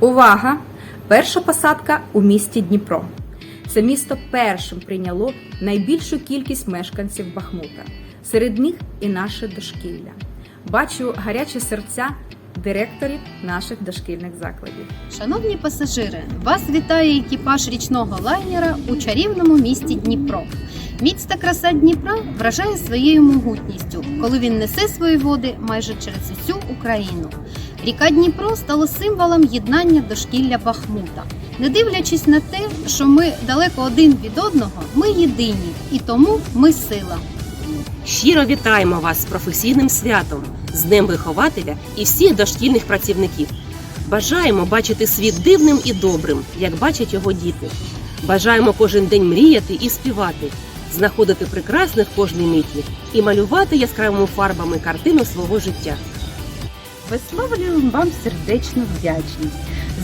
Увага! Перша посадка у місті Дніпро. Це місто першим прийняло найбільшу кількість мешканців Бахмута. Серед них і наше дошкілля. Бачу гарячі серця директорів наших дошкільних закладів. Шановні пасажири, вас вітає екіпаж річного лайнера у чарівному місті Дніпро. Міць та краса Дніпра вражає своєю могутністю, коли він несе свої води майже через усю Україну. Ріка Дніпро стала символом єднання дошкілля Бахмута. Не дивлячись на те, що ми далеко один від одного, ми єдині, і тому ми сила. Щиро вітаємо вас з професійним святом, з Днем вихователя і всіх дошкільних працівників. Бажаємо бачити світ дивним і добрим, як бачать його діти. Бажаємо кожен день мріяти і співати, знаходити прекрасне в кожній миті і малювати яскравими фарбами картину свого життя. Висловлюємо вам сердечну вдячність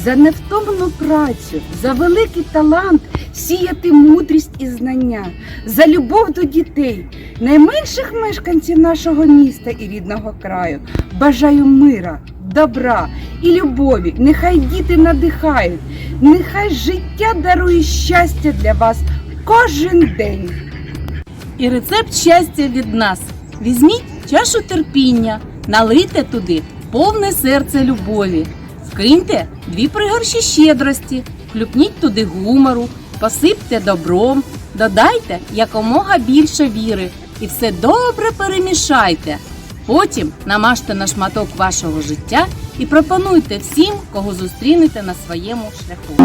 за невтомну працю, за великий талант сіяти мудрість і знання, за любов до дітей, найменших мешканців нашого міста і рідного краю. Бажаю мира, добра і любові. Нехай діти надихають, нехай життя дарує щастя для вас кожен день. І рецепт щастя від нас. Візьміть чашу терпіння, налийте туди повне серце любові, вкиньте дві пригорші щедрості, клюпніть туди гумору, посипте добром, додайте якомога більше віри і все добре перемішайте. Потім намажте на шматок вашого життя і пропонуйте всім, кого зустрінете на своєму шляху.